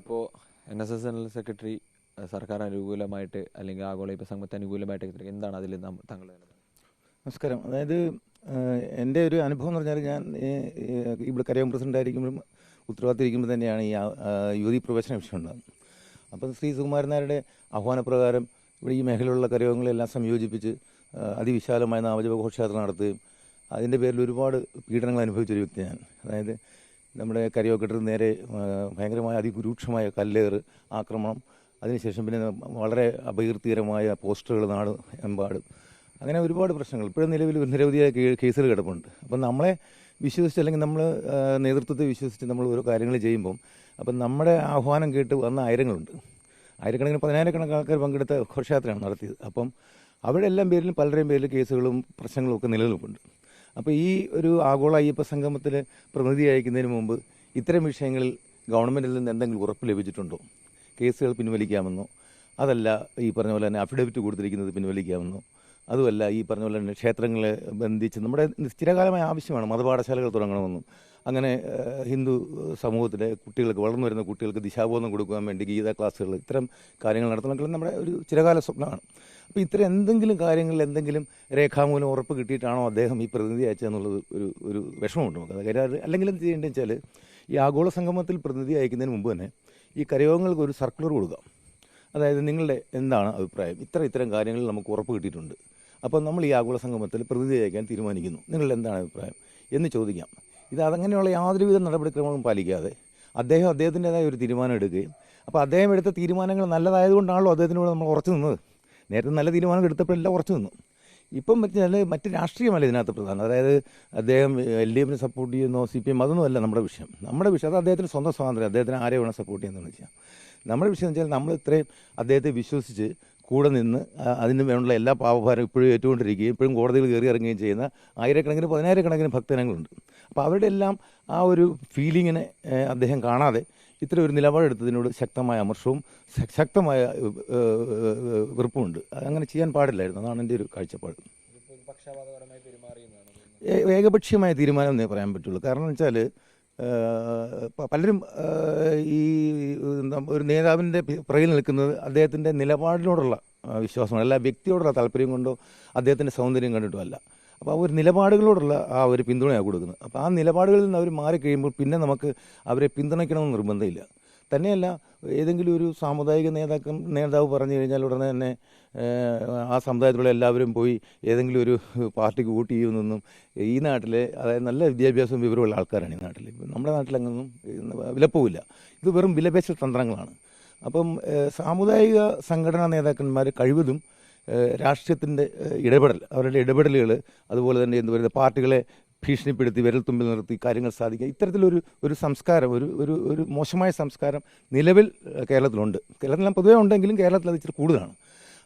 ഇപ്പോൾ N S S general secretary സർക്കാർ അനുകൂലമായിട്ട് അല്ലെങ്കിൽ ആഗോള ഇപ്പം സംഘത്തെ അനുകൂലമായിട്ട് എന്താണ് അതിൽ താങ്കൾ നമസ്കാരം. അതായത് എന്റെ ഒരു അനുഭവം എന്ന് പറഞ്ഞാൽ ഞാൻ ഇവിടെ കരയോം പ്രസിഡന്റ് ആയിരിക്കുമ്പോഴും ഉത്തരവാദിത്തം തന്നെയാണ് ഈ യുവതി പ്രവേശന വിഷയം ഉണ്ടാകുന്നത്. അപ്പം ശ്രീ സുകുമാരൻ നായരുടെ ആഹ്വാനപ്രകാരം ഇവിടെ ഈ മേഖലയിലുള്ള കരയോഗങ്ങളെല്ലാം സംയോജിപ്പിച്ച് അതിവിശാലമായ നാമജപ ഘോഷയാത്ര നടത്തുകയും അതിന്റെ പേരിൽ ഒരുപാട് പീഡനങ്ങൾ അനുഭവിച്ചൊരു വ്യക്തി ഞാൻ. അതായത് നമ്മുടെ കരയോഗക്കെട്ടിന് നേരെ ഭയങ്കരമായ അതിരൂക്ഷമായ കല്ലേറ് ആക്രമണം. അതിനുശേഷം പിന്നെ വളരെ അപകീർത്തികരമായ പോസ്റ്ററുകൾ നാട് എമ്പാടും. അങ്ങനെ ഒരുപാട് പ്രശ്നങ്ങൾ. ഇപ്പോഴും നിലവിൽ നിരവധിയായ കേസുകൾ കിടപ്പുണ്ട്. അപ്പം നമ്മളെ വിശ്വസിച്ച് അല്ലെങ്കിൽ നമ്മൾ നേതൃത്വത്തെ വിശ്വസിച്ച് നമ്മൾ ഓരോ കാര്യങ്ങൾ ചെയ്യുമ്പം അപ്പം നമ്മുടെ ആഹ്വാനം കേട്ട് വന്ന ആയിരങ്ങളുണ്ട്. ആയിരക്കണക്കിന് പതിനായിരക്കണക്കിന് ആൾക്കാർ പങ്കെടുത്ത ഘോഷയാത്രയാണ് നടത്തിയത്. അപ്പം അവിടെ എല്ലാം പേരിലും പലരുടെയും പേരിൽ കേസുകളും പ്രശ്നങ്ങളും ഒക്കെ നിലനിൽപ്പുണ്ട്. അപ്പോൾ ഈ ഒരു ആഗോള അയ്യപ്പ സംഗമത്തിൽ പ്രതിനിധി അയക്കുന്നതിന് മുമ്പ് ഇത്തരം വിഷയങ്ങളിൽ ഗവൺമെന്റിൽ നിന്ന് എന്തെങ്കിലും ഉറപ്പ് ലഭിച്ചിട്ടുണ്ടോ? കേസുകൾ പിൻവലിക്കാമെന്നോ? അതല്ല ഈ പറഞ്ഞ പോലെ തന്നെ അഫിഡവിറ്റ് കൊടുത്തിരിക്കുന്നത് പിൻവലിക്കാമെന്നോ? അതുമല്ല ഈ പറഞ്ഞ പോലെ തന്നെ ക്ഷേത്രങ്ങളെ ബന്ധിച്ച് നമ്മുടെ സ്ഥിരകാലമായ ആവശ്യമാണ് മതപാഠശാലകൾ തുടങ്ങണമെന്നും. അങ്ങനെ ഹിന്ദു സമൂഹത്തിലെ കുട്ടികൾക്ക് വളർന്നു വരുന്ന കുട്ടികൾക്ക് ദിശാബോധം കൊടുക്കാൻ വേണ്ടി ഗീതാ ക്ലാസ്സുകൾ ഇത്തരം കാര്യങ്ങൾ നടത്തണമെങ്കിൽ നമ്മുടെ ഒരു ചിരകാല സ്വപ്നമാണ്. അപ്പോൾ ഇത്തരം എന്തെങ്കിലും കാര്യങ്ങളിൽ എന്തെങ്കിലും രേഖാമൂലം ഉറപ്പ് കിട്ടിയിട്ടാണോ അദ്ദേഹം ഈ പ്രതിനിധി അയച്ചതെന്നുള്ളത് ഒരു ഒരു വിഷമമുണ്ട് നമുക്ക്. കാര്യം അല്ലെങ്കിൽ എന്ത് ചെയ്യേണ്ടത് വെച്ചാൽ ഈ ആഗോള സംഗമത്തിൽ പ്രതിനിധി അയക്കുന്നതിന് മുമ്പ് തന്നെ ഈ കരയോഗങ്ങൾക്ക് ഒരു സർക്കുലർ കൊടുക്കാം. അതായത് നിങ്ങളുടെ എന്താണ് അഭിപ്രായം? ഇത്ര ഇത്തരം കാര്യങ്ങൾ നമുക്ക് ഉറപ്പ് കിട്ടിയിട്ടുണ്ട്. അപ്പോൾ നമ്മൾ ഈ ആഗോള സംഗമത്തിൽ പ്രതിനിധി അയക്കാൻ തീരുമാനിക്കുന്നു. നിങ്ങളുടെ എന്താണ് അഭിപ്രായം? എന്ന് ചോദിക്കാം. ഇത് അതങ്ങനെയുള്ള യാതൊരുവിധ നടപടിക്രമങ്ങളും പാലിക്കാതെ അദ്ദേഹം അദ്ദേഹത്തിന്റെതായ ഒരു തീരുമാനം എടുക്കുകയും അപ്പോൾ അദ്ദേഹം എടുത്ത തീരുമാനങ്ങൾ നല്ലതായതുകൊണ്ടാണല്ലോ അദ്ദേഹത്തിനോട് നമ്മൾ ഉറച്ചു നിന്നത്. നേരത്തെ നല്ല തീരുമാനം എടുത്തപ്പോഴെല്ലാം ഉറച്ചു നിന്നു. ഇപ്പം വെച്ചാൽ മറ്റ് രാഷ്ട്രീയമല്ല ഇതിനകത്ത് പ്രധാനം? അതായത് അദ്ദേഹം എൽ ഡി എഫിനെ സപ്പോർട്ട് ചെയ്യുന്നോ സി പി എം അതൊന്നുമല്ല നമ്മുടെ വിഷയം. നമ്മുടെ വിഷയം അത് അദ്ദേഹത്തിന് സ്വന്തം സ്വാതന്ത്ര്യം അദ്ദേഹത്തിന് ആരെ വേണം സപ്പോർട്ട് ചെയ്യുന്നതെന്ന് വെച്ചാൽ നമ്മുടെ വിഷയം എന്ന് വെച്ചാൽ നമ്മൾ ഇത്രയും അദ്ദേഹത്തെ വിശ്വസിച്ച് കൂടെ നിന്ന് അതിന് വേണ്ട എല്ലാ പാപഭാരം ഇപ്പോഴും ഏറ്റുകൊണ്ടിരിക്കുകയും ഇപ്പോഴും കോടതിയിൽ കയറി ഇറങ്ങുകയും ചെയ്യുന്ന ആയിരക്കണക്കിന് പതിനായിരക്കണക്കിന് ഭക്തജനങ്ങളുണ്ട്. അപ്പോൾ അവരുടെ എല്ലാം ആ ഒരു ഫീലിങ്ങിനെ അദ്ദേഹം കാണാതെ ഇത്ര ഒരു നിലപാടെടുത്തതിനോട് ശക്തമായ അമർഷവും ശക്തമായ വെറുപ്പുമുണ്ട്. അങ്ങനെ ചെയ്യാൻ പാടില്ലായിരുന്നു. അതാണ് എന്റെ ഒരു കാഴ്ചപ്പാട്. ഏകപക്ഷീയമായ തീരുമാനം എന്നേ പറയാൻ പറ്റുള്ളൂ. കാരണം വെച്ചാൽ പലരും ഈ ഒരു നേതാവിന്റെ പുറകിൽ നിൽക്കുന്നത് അദ്ദേഹത്തിന്റെ നിലപാടിനോടുള്ള വിശ്വാസമാണ്. അല്ല വ്യക്തിയോടുള്ള താല്പര്യം കൊണ്ടോ അദ്ദേഹത്തിന്റെ സൗന്ദര്യം കണ്ടിട്ടോ അല്ല. അപ്പോൾ ആ ഒരു നിലപാടുകളോടുള്ള ആ ഒരു പിന്തുണയാണ് കൊടുക്കുന്നത്. അപ്പോൾ ആ നിലപാടുകളിൽ നിന്ന് അവർ മാറി കഴിയുമ്പോൾ പിന്നെ നമുക്ക് അവരെ പിന്തുണയ്ക്കണമെന്ന് നിർബന്ധമില്ല. തന്നെയല്ല ഏതെങ്കിലും ഒരു സാമുദായിക നേതാക്കം നേതാവ് പറഞ്ഞു കഴിഞ്ഞാൽ ഉടനെ തന്നെ ആ സമുദായത്തിലുള്ള എല്ലാവരും പോയി ഏതെങ്കിലും ഒരു പാർട്ടിക്ക് വോട്ട് ചെയ്യുമെന്നൊന്നും ഈ നാട്ടിലെ അതായത് നല്ല വിദ്യാഭ്യാസവും വിവരമുള്ള ആൾക്കാരാണ് ഈ നാട്ടിൽ നമ്മുടെ നാട്ടിലങ്ങൊന്നും വിലപ്പോവില്ല. ഇത് വെറും വിലപേശൽ തന്ത്രങ്ങളാണ്. അപ്പം സാമുദായിക സംഘടനാ നേതാക്കന്മാർ കഴിവതും രാഷ്ട്രീയത്തിന്റെ ഇടപെടൽ അവരുടെ ഇടപെടലുകൾ അതുപോലെ തന്നെ എന്ത് പറയുന്നത് പാർട്ടികളെ ഭീഷണിപ്പെടുത്തി വിരൽ തുമ്പിൽ നിർത്തി കാര്യങ്ങൾ സാധിക്കുക. ഇത്തരത്തിലൊരു ഒരു സംസ്കാരം ഒരു ഒരു ഒരു മോശമായ സംസ്കാരം നിലവിൽ കേരളത്തിലുണ്ട്. കേരളത്തിലെല്ലാം പൊതുവേ ഉണ്ടെങ്കിലും കേരളത്തിൽ അത് ഇച്ചിരി കൂടുതലാണ്.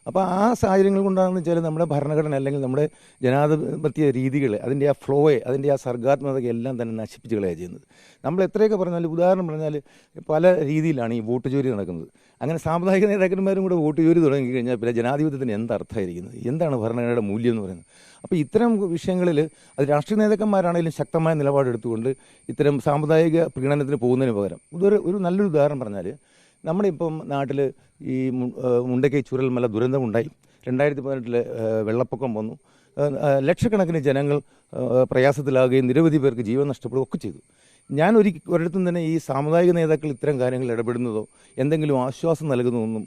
അപ്പോൾ ആ സാഹചര്യങ്ങൾ കൊണ്ടാണെന്ന് വെച്ചാൽ നമ്മുടെ ഭരണഘടന അല്ലെങ്കിൽ നമ്മുടെ ജനാധിപത്യ രീതികൾ അതിന്റെ ആ ഫ്ലോയെ അതിന്റെ ആ സർഗാത്മകത എല്ലാം തന്നെ നശിപ്പിച്ച് കളയുക ചെയ്യുന്നത്. നമ്മൾ എത്രയൊക്കെ പറഞ്ഞാൽ ഉദാഹരണം പറഞ്ഞാൽ പല രീതിയിലാണ് ഈ വോട്ട് ജോലി നടക്കുന്നത്. അങ്ങനെ സാമുദായിക നേതാക്കന്മാരും കൂടെ വോട്ട് ജോലി തുടങ്ങിക്കഴിഞ്ഞാൽ പിന്നെ ജനാധിപത്യത്തിന് എന്ത് അർത്ഥമായിരിക്കുന്നത്? എന്താണ് ഭരണഘടനയുടെ മൂല്യം എന്ന് പറയുന്നത്? അപ്പോൾ ഇത്തരം വിഷയങ്ങളിൽ അത് രാഷ്ട്രീയ നേതാക്കന്മാരാണെങ്കിലും ശക്തമായ നിലപാടെടുത്തുകൊണ്ട് ഇത്തരം സാമുദായിക പ്രീണനത്തിന് പോകുന്നതിന് പകരം. ഇതൊരു ഒരു നല്ലൊരു ഉദാഹരണം പറഞ്ഞാൽ നമ്മുടെ ഇപ്പം നാട്ടിൽ ഈ മുണ്ടക്കൈ ചുരൽ മുണ്ടക്കൈ ചുരൽമല ദുരന്തമുണ്ടായി. രണ്ടായിരത്തി പതിനെട്ടിൽ വെള്ളപ്പൊക്കം വന്നു. ലക്ഷക്കണക്കിന് ജനങ്ങൾ പ്രയാസത്തിലാകുകയും നിരവധി പേർക്ക് ജീവൻ നഷ്ടപ്പെടുകയും ഒക്കെ ചെയ്തു. ഞാൻ ഒരു ഒരിടത്തും തന്നെ ഈ സാമുദായിക നേതാക്കൾ ഇത്തരം കാര്യങ്ങൾ ഇടപെടുന്നതോ എന്തെങ്കിലും ആശ്വാസം നൽകുന്നതൊന്നും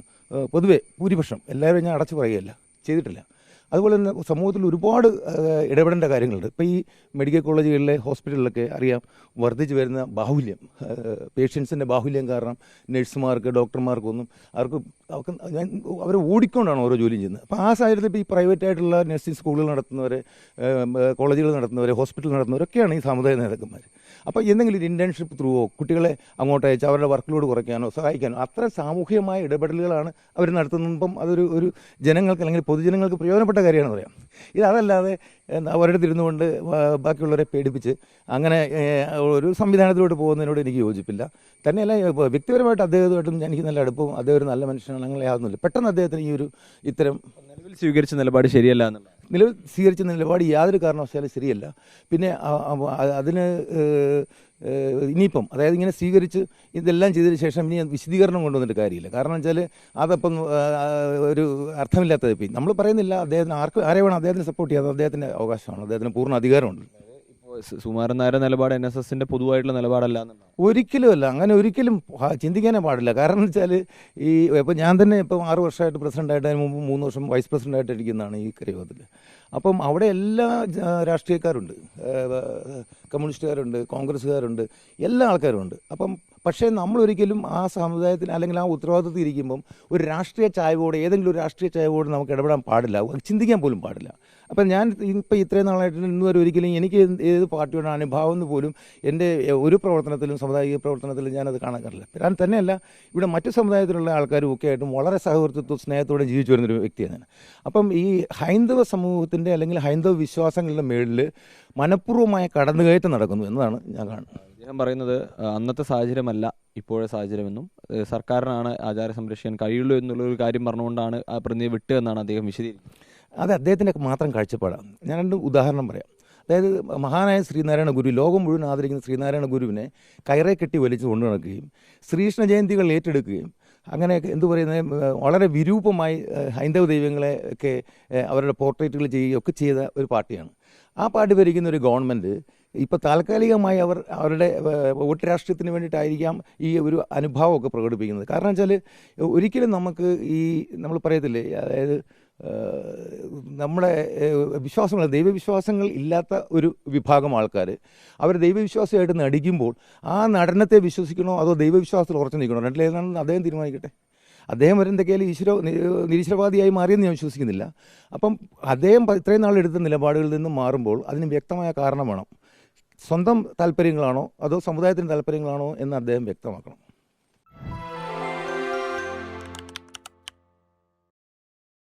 പൊതുവെ ഭൂരിപക്ഷം എല്ലാവരും ഞാൻ അടച്ചു പറയുകയല്ല ചെയ്തിട്ടില്ല. അതുപോലെ തന്നെ സമൂഹത്തിൽ ഒരുപാട് ഇടപെടേണ്ട കാര്യങ്ങളുണ്ട്. ഇപ്പോൾ ഈ മെഡിക്കൽ കോളേജുകളിലെ ഹോസ്പിറ്റലിലൊക്കെ അറിയാം വർദ്ധിച്ചു വരുന്ന ബാഹുല്യം പേഷ്യൻസിന്റെ ബാഹുല്യം കാരണം നഴ്സുമാർക്ക് ഡോക്ടർമാർക്കൊന്നും അവർക്ക് അവർക്ക് ഞാൻ അവർ ഓടിക്കൊണ്ടാണ് ഓരോ ജോലിയും ചെയ്യുന്നത്. അപ്പോൾ ആ സാഹചര്യത്തിൽ ഇപ്പോൾ ഈ പ്രൈവറ്റ് ആയിട്ടുള്ള നഴ്സിംഗ് സ്കൂളുകൾ നടത്തുന്നവർ കോളേജുകൾ നടത്തുന്നവർ ഹോസ്പിറ്റൽ നടത്തുന്നവരൊക്കെയാണ് ഈ സാമുദായിക നേതാക്കന്മാർ അപ്പോൾ എന്തെങ്കിലും ഒരു ഇന്റേൺഷിപ്പ് ത്രൂവോ കുട്ടികളെ അങ്ങോട്ട് അയച്ച് അവരുടെ വർക്ക് ലോഡ് കുറയ്ക്കാനോ സഹായിക്കാനോ അത്ര സാമൂഹികമായ ഇടപെടലുകളാണ് അവർ നടത്തുന്നപ്പം അതൊരു ഒരു ജനങ്ങൾക്ക് അല്ലെങ്കിൽ പൊതുജനങ്ങൾക്ക് പ്രയോജനപ്പെട്ട കാര്യമാണെന്ന് പറയാം. ഇത് അതല്ലാതെ എന്താ, ഒരിടത്ത് കൊണ്ട് ബാക്കിയുള്ളവരെ പേടിപ്പിച്ച് അങ്ങനെ ഒരു സംവിധാനത്തിലോട്ട് പോകുന്നതിനോട് എനിക്ക് യോജിപ്പില്ല. തന്നെയല്ല വ്യക്തിപരമായിട്ട് അദ്ദേഹത്തുമായിട്ടും എനിക്ക് നല്ല അടുപ്പവും അദ്ദേഹം ഒരു നല്ല മനുഷ്യനാണ് അങ്ങനെ യാതൊന്നുമില്ല. പെട്ടെന്ന് അദ്ദേഹത്തിന് ഈ ഒരു ഇത്തരം സ്വീകരിച്ച നിലപാട് ശരിയല്ല എന്നുള്ള നിലവിൽ സ്വീകരിച്ച നിലപാട് യാതൊരു കാരണവശാലും ശരിയല്ല. പിന്നെ അതിന് ഇനിയിപ്പം അതായത് ഇങ്ങനെ സ്വീകരിച്ച് ഇതെല്ലാം ചെയ്തതിന് ശേഷം ഇനി വിശദീകരണം കൊണ്ടുവന്നിട്ട് കാര്യമില്ല. കാരണം വെച്ചാൽ അതപ്പം ഒരു അർത്ഥമില്ലാത്തത് ഇപ്പം. നമ്മൾ പറയുന്നില്ല അദ്ദേഹത്തിന് ആർക്ക് ആരെ വേണം അദ്ദേഹത്തിന് സപ്പോർട്ട് ചെയ്യാതെ അദ്ദേഹത്തിന്റെ അവകാശമാണ്. അദ്ദേഹത്തിന് പൂർണ അധികാരമുണ്ട്. ഇപ്പോൾ സു- സുകുമാരൻ നായരുടെ നിലപാട് എൻ എസ് എസിന്റെ പൊതുവായിട്ടുള്ള നിലപാടല്ല ഒരിക്കലും അല്ല. അങ്ങനെ ഒരിക്കലും ചിന്തിക്കാനേ പാടില്ല. കാരണം എന്ന് വെച്ചാൽ ഈ ഇപ്പം ഞാൻ തന്നെ ഇപ്പം ആറ് വർഷമായിട്ട് പ്രസിഡന്റായിട്ട് അതിന് മുമ്പ് മൂന്ന് വർഷം വൈസ് പ്രസിഡന്റായിട്ട് ഇരിക്കുന്നതാണ് ഈ കരയോഗത്തിൽ അപ്പം അവിടെ എല്ലാ രാഷ്ട്രീയക്കാരുണ്ട്. കമ്മ്യൂണിസ്റ്റുകാരുണ്ട് കോൺഗ്രസ്സുകാരുണ്ട് എല്ലാ ആൾക്കാരും ഉണ്ട് അപ്പം പക്ഷേ നമ്മളൊരിക്കലും ആ സമുദായത്തിന് അല്ലെങ്കിൽ ആ ഉത്തരവാദിത്വത്തിൽ ഇരിക്കുമ്പം ഒരു രാഷ്ട്രീയ ചായവോടെ ഏതെങ്കിലും ഒരു രാഷ്ട്രീയ ചായവോട് നമുക്ക് ഇടപെടാൻ പാടില്ല. ചിന്തിക്കാൻ പോലും പാടില്ല. അപ്പം ഞാൻ ഇപ്പം ഇത്രയും നാളായിട്ട് ഇന്ന് വരെ ഒരിക്കലും എനിക്ക് എന്ത് ഏത് പാർട്ടിയുടെ അനുഭാവം എന്ന് പോലും എന്റെ ഒരു പ്രവർത്തനത്തിലും സമുദായിക പ്രവർത്തനത്തിലും ഞാനത് കാണാറില്ല ഞാൻ തന്നെയല്ല ഇവിടെ മറ്റു സമുദായത്തിലുള്ള ആൾക്കാരും ഒക്കെ ആയിട്ടും വളരെ സഹവർത്തിത്വ സ്നേഹത്തോടെ ജീവിച്ചു വരുന്നൊരു വ്യക്തിയാണ് ഞാൻ. അപ്പം ഈ ഹൈന്ദവ സമൂഹത്തിന്റെ അല്ലെങ്കിൽ ഹൈന്ദവ വിശ്വാസങ്ങളുടെ മേളിൽ മനഃപൂർവമായ കടന്നുകയറ്റം നടക്കുന്നു എന്നതാണ് ഞാൻ കാണുന്നത്. അദ്ദേഹം പറയുന്നത് അന്നത്തെ സാഹചര്യമല്ല ഇപ്പോഴത്തെ സാഹചര്യമെന്നും സർക്കാരിനാണ് ആചാര സംരക്ഷിക്കാൻ കഴിയുള്ളൂ എന്നുള്ള ഒരു കാര്യം പറഞ്ഞുകൊണ്ടാണ് ആ പ്രതിനിധി വിട്ടു എന്നാണ് അദ്ദേഹം വിശദീകരിക്കുന്നത്. അത് അദ്ദേഹത്തിന്റെ മാത്രം കാഴ്ചപ്പാടാണ്. ഞാൻ രണ്ട് ഉദാഹരണം പറയാം. അതായത് മഹാനായ ശ്രീനാരായണ ഗുരു ലോകം മുഴുവൻ ആദരിക്കുന്ന ശ്രീനാരായണ ഗുരുവിനെ കയറെ കെട്ടി വലിച്ചു കൊണ്ടു നടക്കുകയും ശ്രീകൃഷ്ണ ജയന്തികൾ ഏറ്റെടുക്കുകയും അങ്ങനെ എന്തു പറയുന്നത് വളരെ വിരൂപമായി ഹൈന്ദവ ദൈവങ്ങളെ ഒക്കെ അവരുടെ പോർട്രേറ്റുകൾ ചെയ്യുകയും ഒക്കെ ചെയ്ത ഒരു പാർട്ടിയാണ്. ആ പാർട്ടി ഭരിക്കുന്ന ഒരു ഗവൺമെന്റ് ഇപ്പോൾ താൽക്കാലികമായി അവർ അവരുടെ വോട്ട് രാഷ്ട്രീയത്തിന് വേണ്ടിയിട്ടായിരിക്കാം ഈ ഒരു അനുഭാവമൊക്കെ പ്രകടിപ്പിക്കുന്നത്. കാരണം വെച്ചാൽ ഒരിക്കലും നമുക്ക് ഈ നമ്മൾ പറയത്തില്ലേ അതായത് നമ്മുടെ വിശ്വാസങ്ങൾ ദൈവവിശ്വാസങ്ങൾ ഇല്ലാത്ത ഒരു വിഭാഗം ആൾക്കാർ അവർ ദൈവവിശ്വാസമായിട്ട് നടിക്കുമ്പോൾ ആ നടനത്തെ വിശ്വസിക്കണോ അതോ ദൈവവിശ്വാസത്തിൽ ഉറച്ചു നിൽക്കണോ? രണ്ടിലേതാണെന്ന് അദ്ദേഹം തീരുമാനിക്കട്ടെ. അദ്ദേഹം വരെ എന്തൊക്കെയാലും ഈശ്വര നിരീശ്വരവാദിയായി മാറിയെന്ന് ഞാൻ വിശ്വസിക്കുന്നില്ല. അപ്പം അദ്ദേഹം ഇത്രയും നാൾ എടുത്ത നിലപാടുകളിൽ നിന്ന് മാറുമ്പോൾ അതിന് വ്യക്തമായ കാരണം വേണം. സ്വന്തം താല്പര്യങ്ങളാണോ അതോ സമുദായത്തിന്റെ താല്പര്യങ്ങളാണോ എന്ന് അദ്ദേഹം വ്യക്തമാക്കണം.